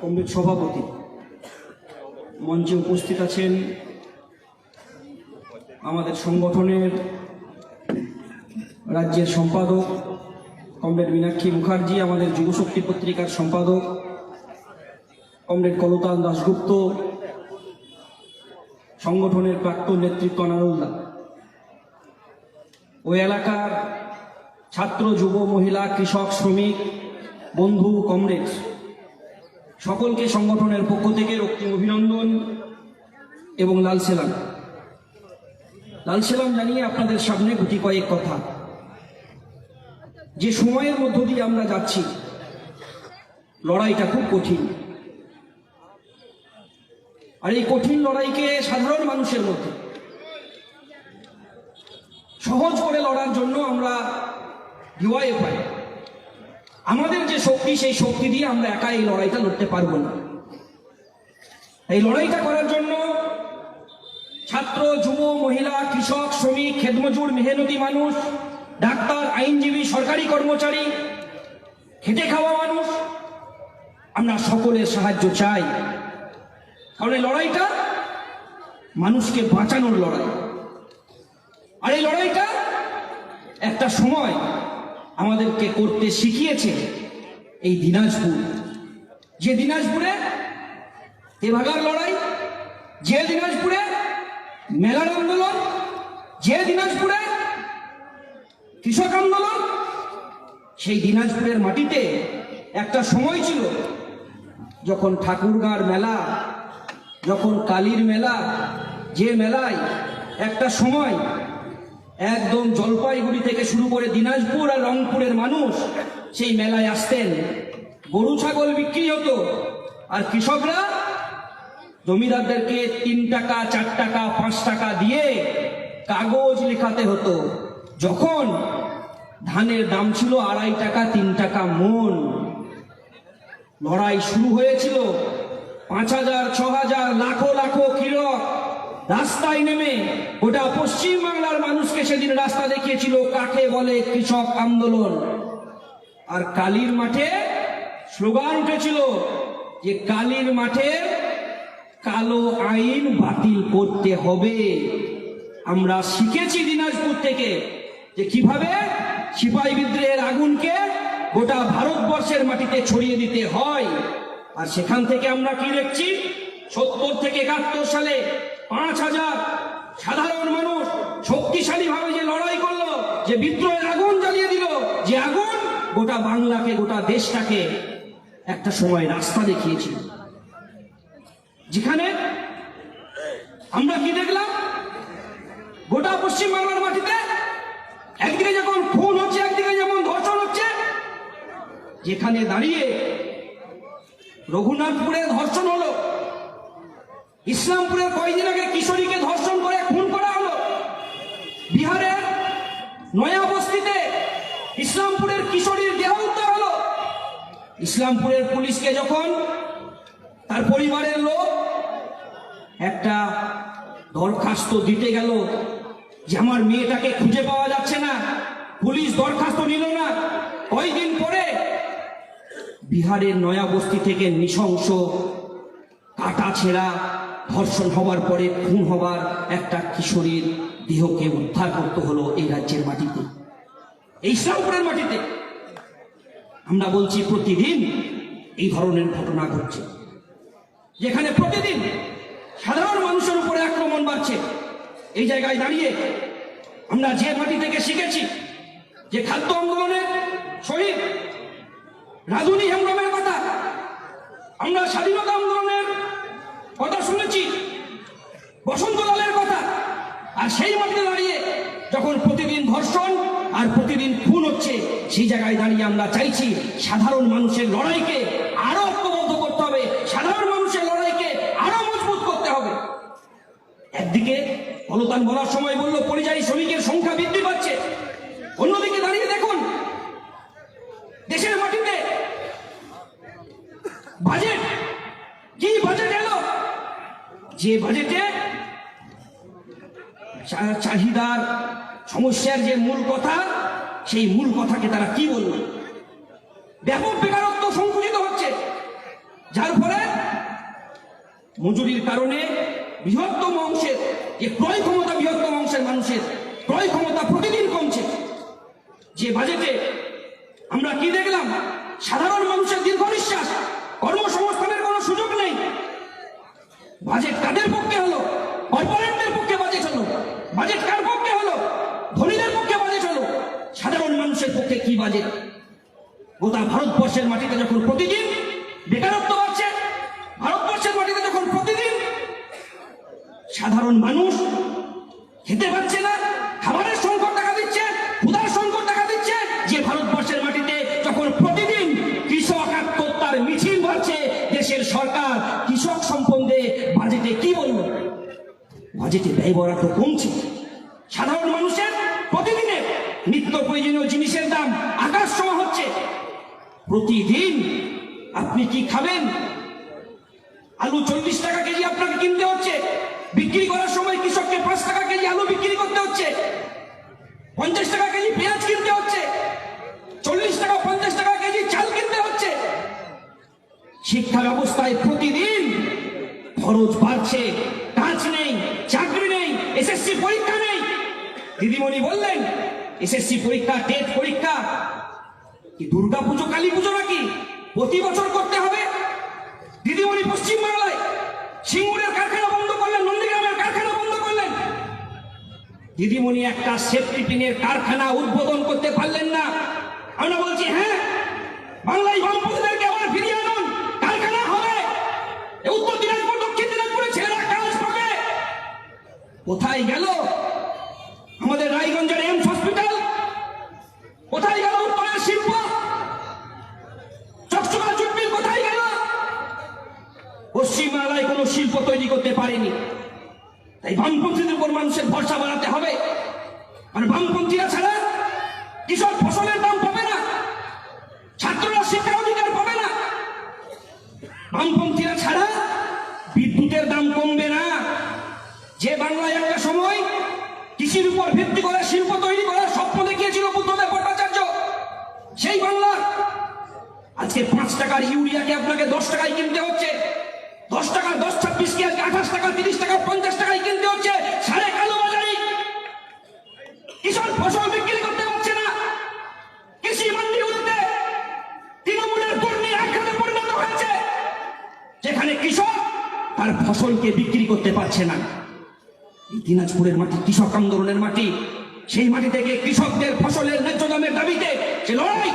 Comrade সভাপতি। মঞ্চে উপস্থিত আছেন আমাদের সংগঠনের রাজ্যের সম্পাদক কমরেড মীনাক্ষী মুখার্জি, আমাদের যুবশক্তি পত্রিকার সম্পাদক কমরেড কলতান দাশগুপ্ত, সংগঠনের প্রাক্তন নেতৃত্ব আনারুল্লাহ ওই এলাকার ছাত্র, যুব, মহিলা, কৃষক, শ্রমিক, বন্ধু, কমরেড। সকলকে সংগঠনের পক্ষ থেকে রক্তিম অভিনন্দন এবং লাল সেলাম। লাল সেলাম জানিয়ে আপনাদের সামনে গুটি কয়েক কথা। যে সময়ের মধ্য দিয়ে আমরা যাচ্ছি, লড়াইটা খুব কঠিন। আর এই কঠিন লড়াইকে সাধারণ মানুষের মধ্যে সহজ করে লড়ার জন্য আমরা ডিওয়াই পাই আমাদের যে শক্তি, সেই শক্তি দিয়ে আমরা একা এই লড়াইটা লড়তে পারব না। এই লড়াইটা করার জন্য ছাত্র, যুব, মহিলা, কৃষক, শ্রমিক, খেদমজুর, মেহনতি মানুষ, ডাক্তার, আইনজীবী, সরকারি কর্মচারী, খেটে খাওয়া মানুষ, আমরা সকলের সাহায্য চাই। কারণ এই লড়াইটা মানুষকে বাঁচানোর লড়াই। আর এই লড়াইটা একটা সময় আমাদেরকে করতে শিখিয়েছে এই দিনাজপুর। যে দিনাজপুরে তেভাগার লড়াই, যে দিনাজপুরে মেলার আন্দোলন, যে দিনাজপুরে কৃষক আন্দোলন, সেই দিনাজপুরের মাটিতে একটা সময় ছিল যখন ঠাকুরগাঁর মেলা, যখন কালীর মেলা, যে মেলায় একটা সময় একদম জলপাইগুড়ি থেকে শুরু করে দিনাজপুর আর রংপুরের মানুষ সেই মেলায় আসতেন। গরু, ছাগল বিক্রি হতো। আর কৃষকরা জমিদারদেরকে তিন টাকা, চার টাকা, পাঁচ টাকা দিয়ে কাগজ লেখাতে হতো। যখন ধানের দাম ছিল আড়াই টাকা, তিন টাকা মন। লড়াই শুরু হয়েছিল। পাঁচ হাজার, ছ হাজার, লাখো লাখো কৃষক রাস্তায় নেমে গোটা পশ্চিম বাংলার মানুষকে সেদিন রাস্তা দেখিয়েছিল, কাকে বলে কৃষক আন্দোলন। আর কালীর মাঠে স্লোগান উঠেছিল যে কালীর মাঠে কালো আইন বাতিল করতে হবে। আমরা শিখেছি দিনাজপুর থেকে যে কীভাবে সিপাহী বিদ্রোহের আগুনকে গোটা ভারতবর্ষের মাটিতে ছড়িয়ে দিতে হয়। আর সেখান থেকে আমরা কি দেখছি? সত্তর থেকে একাত্তর সালে পাঁচ হাজার সাধারণ মানুষ শক্তিশালী ভাবে যে লড়াই করল, যে বিদ্রোহের আগুন জ্বালিয়ে দিল, যে আগুন গোটা বাংলাকে, গোটা দেশটাকে একটা সময় রাস্তা দেখিয়েছিল। যেখানে আমরা কি দেখলাম? গোটা পশ্চিম বাংলার মাটিতে একদিকে যখন খুন হচ্ছে, একদিকে যেমন ধর্ষণ হচ্ছে, যেখানে দাঁড়িয়ে রঘুনাথপুরে ধর্ষণ হলো। ইসলামপুরের কয়েকদিন আগে কিশোরীকে ধর্ষণ করে খুন করা হলো। বিহারের নয়া বস্তিতে ইসলামপুরের কিশোরীর দেহ উদ্ধার হলো। ইসলামপুরের পুলিশকে যখন তার পরিবারের লোক একটা দরখাস্ত দিতে গেল যে আমার মেয়েটাকে খুঁজে পাওয়া যাচ্ছে না, পুলিশ দরখাস্ত নিল না, কয়েকদিন পরে বিহারের নয়া বস্তি থেকে নৃশংস কাটা ছেঁড়া ধর্ষণ হবার পরে, খুন হবার একটা কিশোরীর দেহকে উদ্ধার করতে হলো এই রাজ্যের মাটিতে। এই ইসলামপুরের মাটিতে। আমরা বলছি প্রতিদিন এই ধরনের ঘটনা ঘটছে। যেখানে প্রতিদিন সাধারণ মানুষের উপরে আক্রমণ বাড়ছে। এই জায়গায় দাঁড়িয়ে আমরা যে মাটি থেকে শিখেছি যে খাদ্য আন্দোলনের শহীদ রাজনী হেমব্রমের কথা, আমরা স্বাধীনতা আন্দোলনের কথা শুনেছি। বসন্তলালের কথা। আর সেই মাটিতে দাঁড়িয়ে যখন প্রতিদিন ধর্ষণ আর প্রতিদিন খুন হচ্ছে, সেই জায়গায় দাঁড়িয়ে আমরা চাইছি সাধারণ মানুষের লড়াইকে আরও ঐক্যবদ্ধ করতে হবে, সাধারণ মানুষের লড়াইকে আরও মজবুত করতে হবে। একদিকে অলতান বলার সময় বলল, পরিযায়ী শ্রমিকের সংখ্যা বৃদ্ধি পাচ্ছে অন্যদিকে দাঁড়িয়ে দেখুন দেশের মাটিতে বাজেট কি বাজেট এলো যে বাজেটে চাহিদার সমস্যার যে মূল কথা, সেই মূল কথাকে তারা কি বলল? ব্যাপক বেকারত্ব সংকুচিত হচ্ছে। যার ফলে মজুরির কারণে বৃহত্তম অংশের যে ক্রয় ক্ষমতা বৃহত্তম অংশের মানুষের ক্রয় ক্ষমতা প্রতিদিন কমছে। যে বাজেটে আমরা কি দেখলাম? সাধারণ মানুষের দীর্ঘ নিঃশ্বাস কর্মসংস্থানের বাজেট কাদের পক্ষে হলো, কর্পোরেটদের পক্ষে বাজেট হলো, বাজেট কার পক্ষে হলো, ধনীদের পক্ষে বাজেট হলো, সাধারণ মানুষের পক্ষে কি বাজেট? গোটা ভারতবর্ষের মাটিতে যখন প্রতিদিন বেকারত্ব বাড়ছে, ভারতবর্ষের মাটিতে যখন প্রতিদিন সাধারণ মানুষ খেতে পাচ্ছে না, খাবারের সংকট দেখা দিচ্ছে, ক্ষুধার সংকট দেখা বাজেটে ব্যয় বরাদ্দ কমছে। সাধারণ মানুষের প্রতিদিনের নিত্য প্রয়োজনীয় জিনিসের দাম আকাশ ছোঁয়া হচ্ছে। প্রতিদিন আপনি কি খাবেন? আলু চল্লিশ টাকা কেজি আপনাকে কিনতে হচ্ছে। বিক্রি করার সময় কৃষককে পাঁচ টাকা কেজি আলু বিক্রি করতে হচ্ছে। পঞ্চাশ টাকা কেজি পেঁয়াজ কিনতে হচ্ছে। চল্লিশ টাকা, পঞ্চাশ টাকা কেজি চাল কিনতে হচ্ছে। শিক্ষা ব্যবস্থায় প্রতিদিন খরচ বাড়ছে। কাজ নেই। এসএসসি পরীক্ষা নেই। দিদিমণি বললেন, এসএসসি পরীক্ষা, টেট পরীক্ষা। কি দুর্গা পুজো, কালী পুজো নাকি? প্রতি বছর করতে হবে? দিদিমণি পশ্চিম বাংলায় সিঙ্গুরের কারখানা বন্ধ করলেন, নন্দীগ্রামের কারখানা বন্ধ করলেন। দিদিমণি একটা সেফটি পিনের কারখানা উদ্বোধন করতে পারলেন না। আমরা বলছি হ্যাঁ বাংলায় বামপন্থীদেরকে আবার ফিরিয়ে আনুন কারখানা হবে এ উত্তর দিনাজপুর দক্ষিণ দিনাজপুরে ছেলেরা কাজ পাবে কোথায় গেল? আমাদের রায়গঞ্জের এমস হসপিটাল? কোথায় গেল উত্তরের শিল্প? কোথায় পশ্চিমবাংলায় কোনো শিল্প তৈরি করতে পারেনি। তাই বামপন্থীদের উপর মানুষের ভরসা বাড়াতে হবে। আর বামপন্থীরা ছাড়া কৃষক ফসলের দাম পাবে না। ছাত্ররা শিক্ষা অধিকার পাবে না। বামপন্থীরা ছাড়া বিদ্যুতের দাম কমবে না যে বাংলায় একটা সময় কৃষির উপর ভিত্তি করে শিল্প তৈরি করার স্বপ্ন দেখিয়েছিল বুদ্ধদেব ভট্টাচার্য। সেই বাংলা। আজকে পাঁচ টাকার ইউরিয়াকে আপনাকে দশ টাকায় কিনতে হচ্ছে? দশ টাকা, দশ ছাব্বিশকে আজকে আঠাশ টাকা, তিরিশ টাকা, পঞ্চাশ টাকায় কিনতে হচ্ছে? সাড়ে কালো বাজারি। কৃষক ফসল বিক্রি করতে পারছে না। কৃষি মন্ডিগুলোতে তৃণমূলের কর্মী একখানে পরিণত হয়েছে। যেখানে কৃষক তার ফসলকে বিক্রি করতে পারছে না। দিনাজপুরের মাটি, কৃষক আন্দোলনের মাটি। সেই মাটি থেকে কৃষকদের ফসলের ন্যায্য দামের দাবিতে যে লড়াই,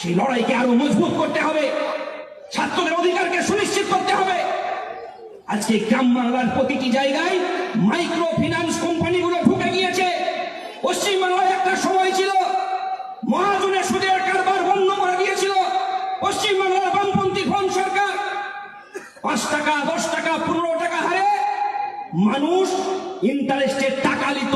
সেই লড়াইকে আরও মজবুত করতে হবে, ছাত্রদের অধিকারকে সুনিশ্চিত করতে হবে। আজকে গ্রাম বাংলার প্রতিটি জায়গায় মাইক্রো ফিনান্স কোম্পানিগুলো ঢুকে গিয়েছে। পশ্চিমবাংলায় একটা সময় ছিল, মহাজনের সুদের কারবার বন্ধ করে দিয়েছিল পশ্চিমবাংলার বামপন্থী ফোন সরকার পাঁচ টাকা, দশ টাকা, পনেরো মানুষ ইন্টারেস্টের টাকা নিত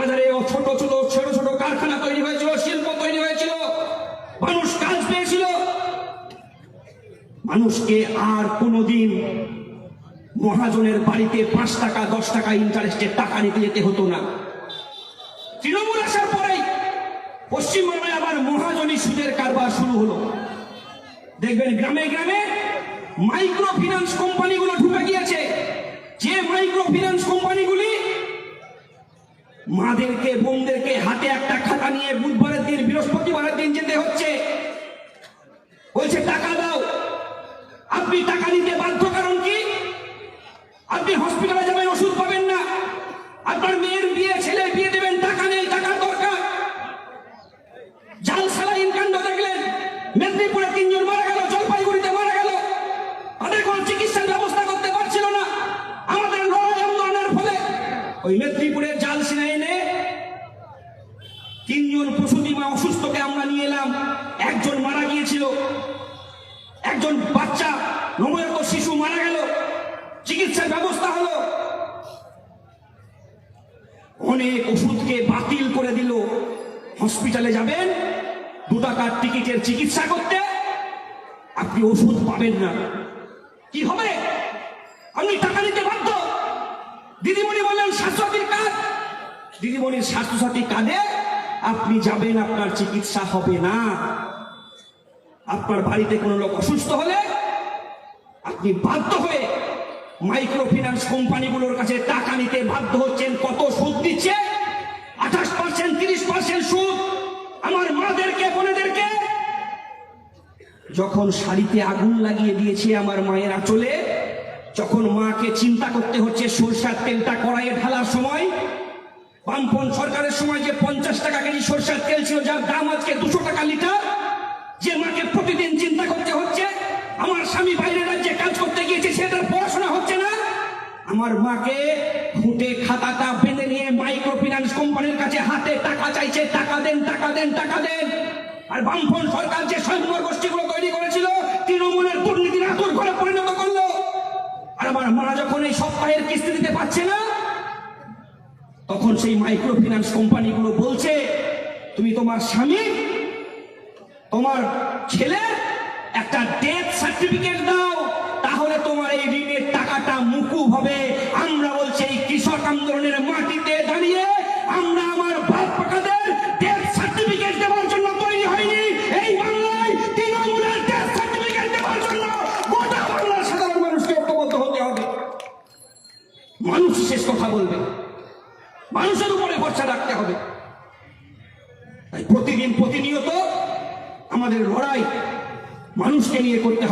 বাজারে ছোট ছোট ছোট ছোট কারখানা তৈরি হয়েছিল, শিল্প তৈরি হয়েছিল। মানুষ কাজ পেয়েছিল। মানুষকে আর কোনোদিন মহাজনের বাড়িতে পাঁচ টাকা, দশ টাকা ইন্টারেস্টের টাকা নিতে যেতে হতো না। তৃণমূল আসার পরেই পশ্চিমবঙ্গে আবার মহাজনী সুদের কারবার শুরু হলো। দেখবেন গ্রামে গ্রামে মাইক্রো ফিনান্স কোম্পানিগুলো ঢুকে গিয়েছে। যে মাইক্রো ফিনান্স কোম্পানিগুলি মাদেরকে, বোনদেরকে হাতে একটা খাতা নিয়ে বুধবারের দিন, বৃহস্পতিবারের দিন যেতে হচ্ছে। বলছে, টাকা দাও। আপনি টাকা নিতে বাধ্য কারণ কি? আপনি হসপিটালে যাবেন, ওষুধ পাবেন না। আপনার মেয়ের বিয়ে, ছেলে বিয়ে দেবেন, টাকা নেই, টাকার দরকার। জাল সালাইন কাণ্ড দেখলেন মেদিনীপুরে তিনজন মারা গেল জলপাইগুড়িতে মারা গেল তাদের কোনো চিকিৎসার ব্যবস্থা করতে পারছিল না আমাদের লড়াই আন্দোলনের ফলে ওই মেদিনীপুরের জাল সিনা এনে তিনজন প্রসূতি মা অসুস্থকে আমরা নিয়ে এলাম একজন মারা গিয়েছিল একজন বাচ্চা নবজাত শিশু মারা গেল চিকিৎসার ব্যবস্থা হলো অনেক ওষুধকে বাতিল করে দিল। হসপিটালে যাবেন, দু টাকার টিকিটের চিকিৎসা করতে। আপনি ওষুধ পাবেন না। কি হবে? আপনি টাকা নিতে বাধ্য। দিদিমণি বললেন, স্বাস্থ্যসাথীর কার্ড। দিদিমণির স্বাস্থ্যসাথী কার্ডে আপনি যাবেন, আপনার চিকিৎসা হবে না। আপনার বাড়িতে কোনো লোক অসুস্থ হলে আপনি বাধ্য হয়ে মাইক্রো ফিন্যান্স কোম্পানিগুলোর কাছে টাকা নিতে বাধ্য হচ্ছেন। কত সুদ দিচ্ছে? আঠাশ পার্সেন্ট, তিরিশ পার্সেন্ট সুদ আমার মাদেরকে, বোনেদেরকে। যখন শাড়িতে আগুন লাগিয়ে দিয়েছে আমার মায়ের আঁচলে, যখন মাকে চিন্তা করতে হচ্ছে সরষার তেলটা কড়াইয়ে ঢালার সময়, বামপন সরকারের সময় যে পঞ্চাশ টাকা কেজি সরষার তেল ছিল, যার দাম আজকে দুশো টাকা লিটার, যে মাকে প্রতিদিন চিন্তা করতে হচ্ছে, আমার স্বামী বাইরের রাজ্যে কাজ করতে গিয়েছে না আমার মাকে ফুটে খাতাটা বেঁধে নিয়ে মাইক্রো ফিন্যান্স কোম্পানির কাছে হাতে টাকা চাইছে। টাকা দেন টাকা দেন টাকা দেন। আর বামফ্রন্ট সরকার যে স্বয়ংবর গোষ্ঠীগুলো তৈরি করেছিল, তৃণমূলের দুর্নীতির আতুর করে পরিণত করল। আর আমার মা যখন এই সপ্তাহের কিস্তি দিতে পারছে না, তখন সেই মাইক্রো ফিন্যান্স কোম্পানিগুলো বলছে, তুমি তোমার স্বামী, তোমার ছেলের একটা ডেথ সার্টিফিকেট দাও।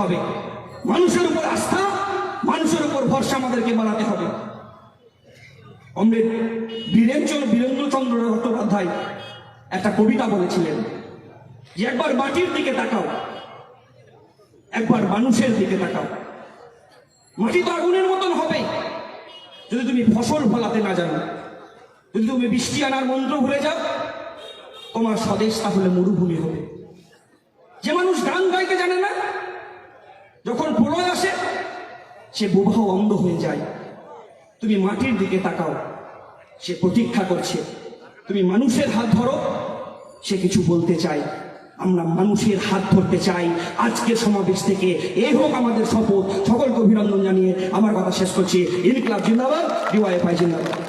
হবে। মানুষের উপর আস্থা, মানুষের উপর ভরসা আমাদেরকে বাড়াতে হবে। অমৃত, বীরেন্দ্র বীরেন্দ্রচন্দ্র চট্টোপাধ্যায় একটা কবিতা বলেছিলেন যে, একবার মাটির দিকে তাকাও, একবার মানুষের দিকে তাকাও। মাটি তো আগুনের মতন হবে। যদি তুমি ফসল ফলাতে না জানো, যদি তুমি বৃষ্টি আনার মন্ত্র ভুলে যাও, তোমার স্বদেশ তাহলে মরুভূমি হবে। যে মানুষ গান যখন প্রলয় আসে, সে বোবাহ অন্ধ হয়ে যায়। তুমি মাটির দিকে তাকাও, সে প্রতীক্ষা করছে। তুমি মানুষের হাত ধরো, সে কিছু বলতে চায়। আমরা মানুষের হাত ধরতে চাই। আজকের সমাবেশ থেকে এই হোক আমাদের শপথ। সকলকে অভিনন্দন জানিয়ে আমার কথা শেষ করছি। ইনকলাব জিন্দাবাদ, ডিওয়াইএফআই জিন্দাবাদ।